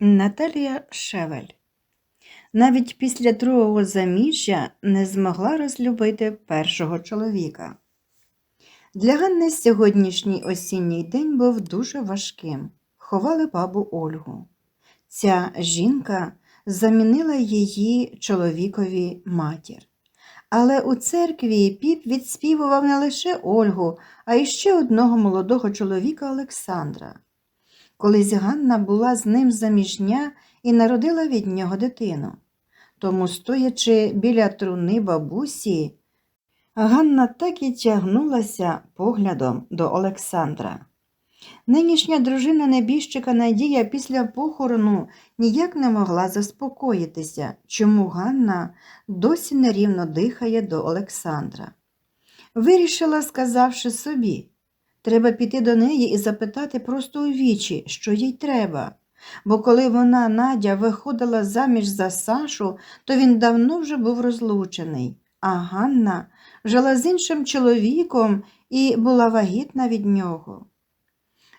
Наталія Шевель навіть після другого заміжжя не змогла розлюбити першого чоловіка. Для Ганни сьогоднішній осінній день був дуже важким. Ховали бабу Ольгу. Ця жінка замінила її чоловікові матір. Але у церкві піп відспівував не лише Ольгу, а й ще одного молодого чоловіка Олександра. Колись Ганна була з ним заміжня і народила від нього дитину. Тому, стоячи біля труни бабусі, Ганна так і тягнулася поглядом до Олександра. Нинішня дружина небіжчика Надія після похорону ніяк не могла заспокоїтися, чому Ганна досі нерівно дихає до Олександра. Вирішила, сказавши собі, треба піти до неї і запитати просто у вічі, що їй треба. Бо коли вона, Надя, виходила заміж за Сашу, то він давно вже був розлучений, а Ганна жила з іншим чоловіком і була вагітна від нього.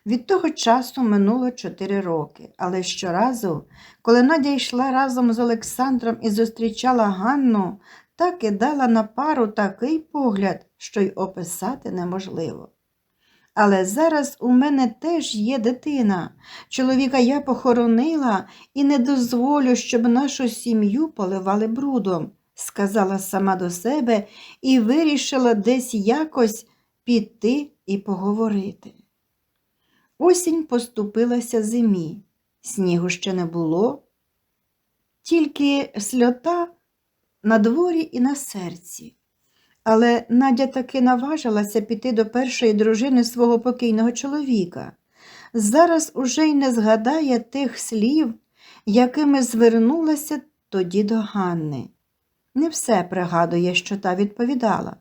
Від того часу минуло чотири роки, але щоразу, коли Надя йшла разом з Олександром і зустрічала Ганну, та кидала на пару такий погляд, що й описати неможливо. Але зараз у мене теж є дитина. Чоловіка я похоронила і не дозволю, щоб нашу сім'ю поливали брудом, сказала сама до себе і вирішила десь якось піти і поговорити. Осінь поступилася зимі, снігу ще не було, тільки сльота на дворі і на серці. Але Надя таки наважилася піти до першої дружини свого покійного чоловіка. Зараз уже й не згадає тих слів, якими звернулася тоді до Ганни. Не все пригадує, що та відповідала.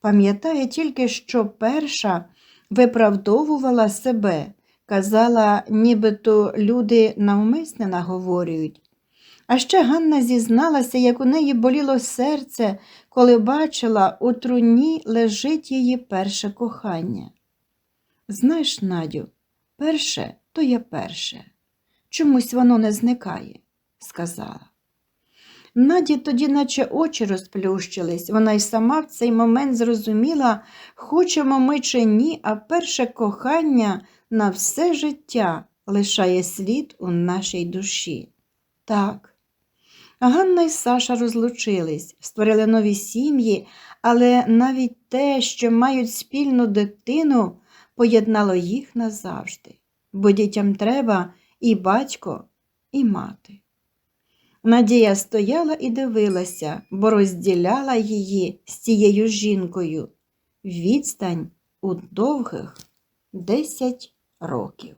Пам'ятає тільки, що перша виправдовувала себе, казала, нібито люди навмисне наговорюють. А ще Ганна зізналася, як у неї боліло серце, коли бачила, у труні лежить її перше кохання. Знаєш, Надю, перше то є перше. Чомусь воно не зникає, сказала. Наді тоді, наче очі розплющились, вона й сама в цей момент зрозуміла, хочемо ми чи ні, а перше кохання на все життя лишає слід у нашій душі. Так. Ганна і Саша розлучились, створили нові сім'ї, але навіть те, що мають спільну дитину, поєднало їх назавжди, бо дітям треба і батько, і мати. Надія стояла і дивилася, бо розділяла її з цією жінкою відстань у довгих десять років.